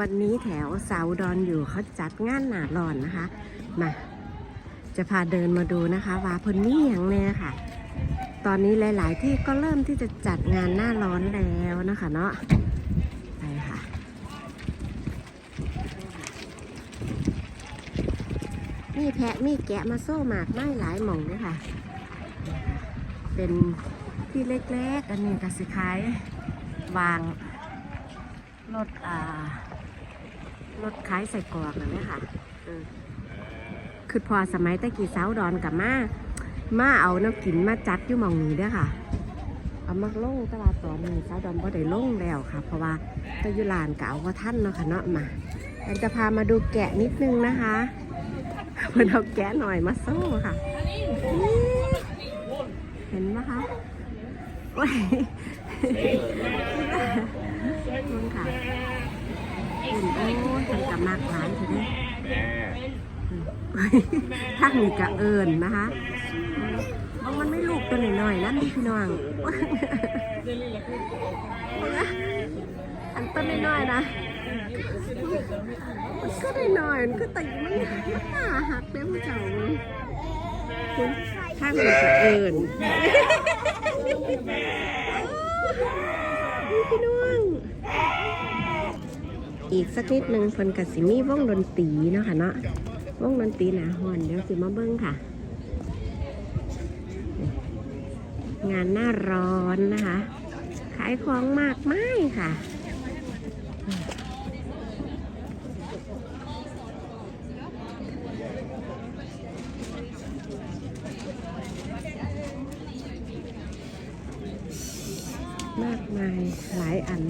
วันนี้แถวสาวดอนอยู่เขาจัดงานหนาร้อนนะคะ มา จะพาเดินมาดูนะคะว่าเพิ่นมีอย่างแน่ค่ะ ตอนนี้หลาย ๆ ที่ก็เริ่มที่จะจัดงานหน้าร้อนแล้วนะคะเนาะไปค่ะ มีแพะมีแกะมาโซ่หมากไม้หลายหม่องด้วยค่ะ เป็นที่เล็ก ๆ อันนี้ก็สิขาย วางรถอ่า รถขายใส่กรอกนะแม่ค่ะคือพอสมัยตะกี้สาวดอนกับมามาเอาน้ำกินมาจัดอยู่มองนี้ด้วยค่ะ เอามาลงตลาดตอนนี้สาวดอนบ่ได้ลงแล้วค่ะ เพราะว่าตะยุลานเก่าว่าท่านเนาะค่ะเนาะมาแอนจะพามาดูแกะนิดนึงนะคะเพิ่นเอาแกะหน่อยมาโซ่ค่ะ เห็นไหมคะโอ้ยคุณค่ะ คุณโอ้ยเป็นกับมากหลายทีเด้ท่านนี่กะเอิญนะคะบางมันไม่ลูกตัวหน่อยๆนั่นพี่น้องอันต้นน้อยๆนะมันก็ได้น้อยมันก็แต่ไม่มันหนาหักเด้อผู้เจ้าเลยคุณข้างนี้กะเอิญพี่น้อง อีกสักนิดหนึ่งเพิ่นกับสิมีวงดนตรีเนาะค่ะเนาะวงดนตรีหนาฮอนเดี๋ยวสิมาเบิ้งค่ะ งานหน้าร้อนนะคะ ขายของมากมายค่ะ มากมายหลายอัน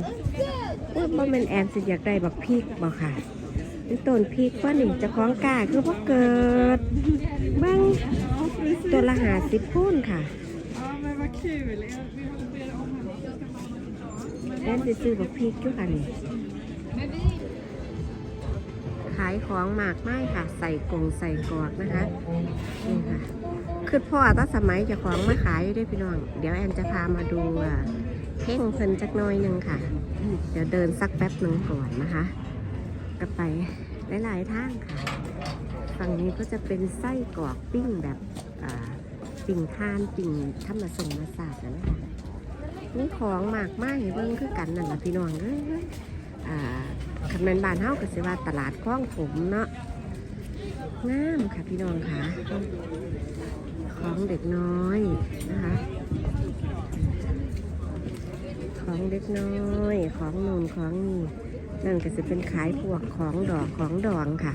ว่าบ่แม่นแอนสิอยากได้บักพริกบ่ค่ะนี่ต้นพริกว่าหนี่เจะของกาคือบ่เกิดเบ้างตัวละหาสิบพูนค่ะแอนสิซื้อบักพริกอยู่ค่ะนี่ขายของหมากไม้ค่ะ ใส่กงใส่กอดนะคะนี่ค่ะคือพ่อตั้งสมัยจะของมาขายอยู่ด้วยพี่น้อง เดี๋ยวแอนจะพามาดูอะ เพ่งเพิ่นจักน้อยหนึ่งค่ะ เดี๋ยวเดินสักแป๊บหนึ่งก่อนนะคะก็ไปหลายๆทางค่ะ ฝั่งนี้ก็จะเป็นไส้กรอกปิ้งแบบปิ่งทานปิ่งธรรมสงมาศาสตร์นะคะนี่ของหมากไม้เบิ่งคือกันนั่นแหละพี่น้องเอ้ยคันแมนบานเฮาก็สิว่าตลาดคลองผมเนาะงามค่ะพี่น้องค่ะ ของเด็กน้อยนะคะ ของเด็กน้อย ของนูนของนี่ นั่นก็จะเป็นขายพวกของดอกของดองค่ะ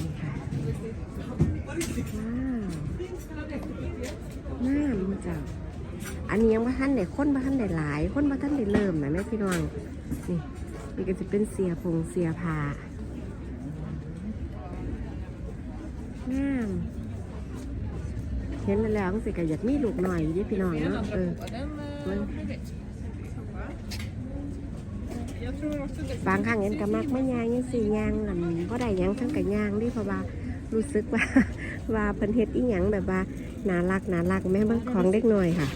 นี่ค่ะว้าวน้ำมันจ้าอันนี้ยังว่าท่านได้ค้นว่าท่านได้หลายค้นว่าท่านได้เริ่มนะแม่พี่น้อง นี่นี่ก็จะเป็นเสียพงเสียผางาม เห็นแล้วสิก็อยากมีลูกหน่อยยู่เดิพี่น้องเนาะเออ บางครั้งเห็นกับมักไม่ยางยังสี่ยางลำก็ได้ยังทั้งกับยางดิเพราะว่ารู้สึกว่าว่าเพิ่นเฮ็ดอีหยังแบบว่าน่ารักน่ารักแม่บางของเด็กน้อยค่ะ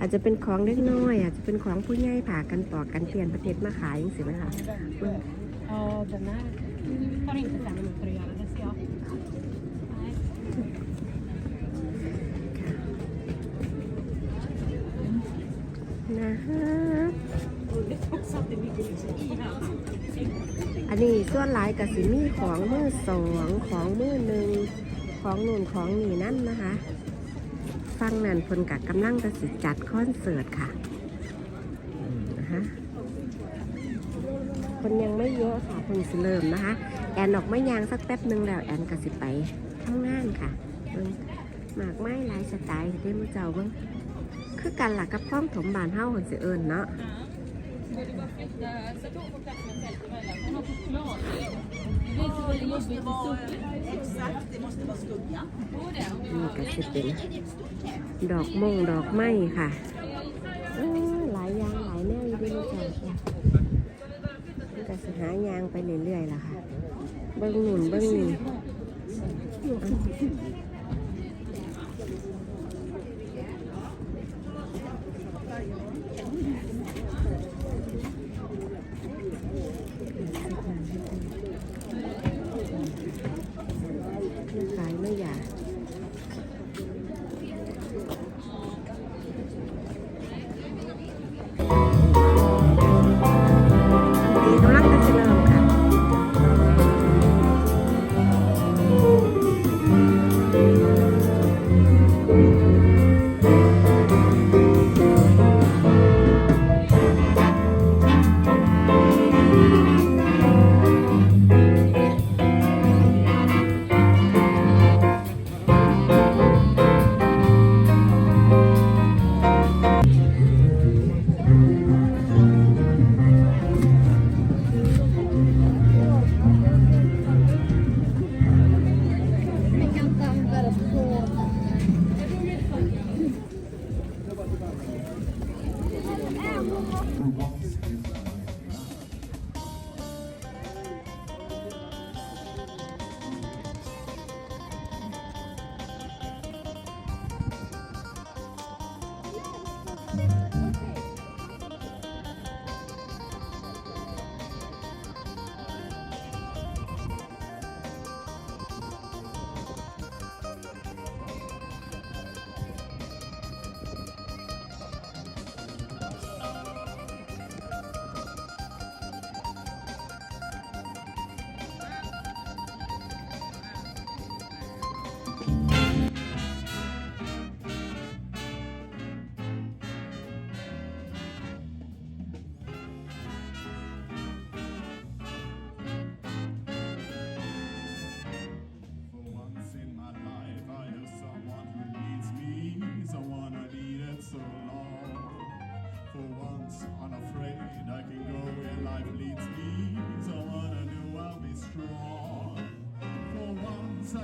อาจจะเป็นของเด็กน้อยอาจจะเป็นของผู้ใหญ่ผ่ากันปอกันเปลี่ยนประเทศมาขายจังสิไหมคะ อันนี้ส่วนหลายกับสิมีของมือสองของมือหนึ่งของนู่นของนี่นั่นนะคะฟังนั่นพนกับกำลังจะสิจัดคอนเสิร์ตค่ะนะคะคนยังไม่เยอะค่ะคนสิเริ่มนะคะ แอนออกไม่ยางสักแป๊บหนึ่งแล้วแอนก็สิไปทำงานค่ะหมากไม้หลายสไตล์ที่มือเจ้าบิ่ง คือกันหลักกับพ้องถมบานเฮ้าคนสิเอิญเนาะนี่ก็จะเป็นดอกมงดอกไม้ค่ะหลายยางหลายแนวอยู่ด้วยนะจะก็สิหายางไปเรื่อยๆล่ะค่ะ เบิ้งหนุนเบิ้งนี่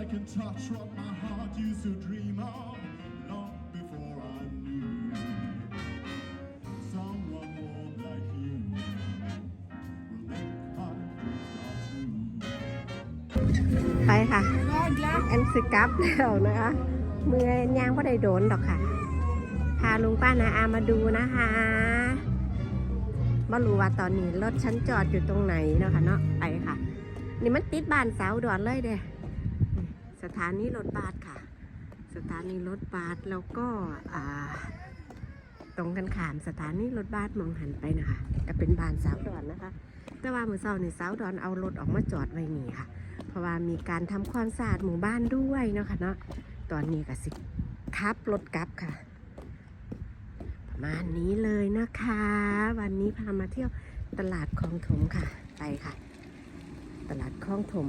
I can touch what my heart used to dream of long before I knew someone warm like you will make my dreams come true. ไปค่ะแอนสิกลับแล้วนะคะเมื่อยางก็ได้โดนดอกค่ะ พาลุงป้านาอามาดูนะคะไม่รู้ว่าตอนนี้รถฉันจอดอยู่ตรงไหนเนาะค่ะเนาะไปค่ะ นี่มันติดบ้านสาวดอนเลยเด้นี่ สถานีรถบัสค่ะ สถานีรถบัสแล้วก็ตรงกันขามสถานีรถบัสมองหันไปนะคะก็เป็นบ้านสาวดอนนะคะ แต่ว่าเมื่อเช้านี่สาวดอนเอารถออกมาจอดไว้นี่ค่ะ เพราะว่ามีการทำความสะอาดหมู่บ้านด้วยเนาะค่ะเนาะตอนนี้ก็สิขับรถกลับค่ะ ประมาณนี้เลยนะคะ วันนี้พามาเที่ยวตลาดคลองถมค่ะไปค่ะ ตลาดคลองถม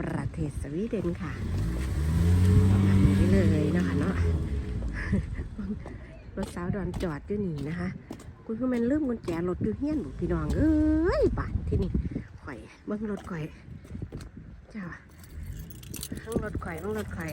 ประเทศสวีเดนค่ะประมาณนี้เลยนะคะเนาะรถสาวดอนจอดอยู่นี่นะคะ คุณผู้แมนลืมกุญแจรถอยู่เฮี้ยนบุพี่น้องเอ้ยบาดที่นี่ข่อยเบิ้งรถข่อย เจ้าข้างรถข่อยข้างรถข่อย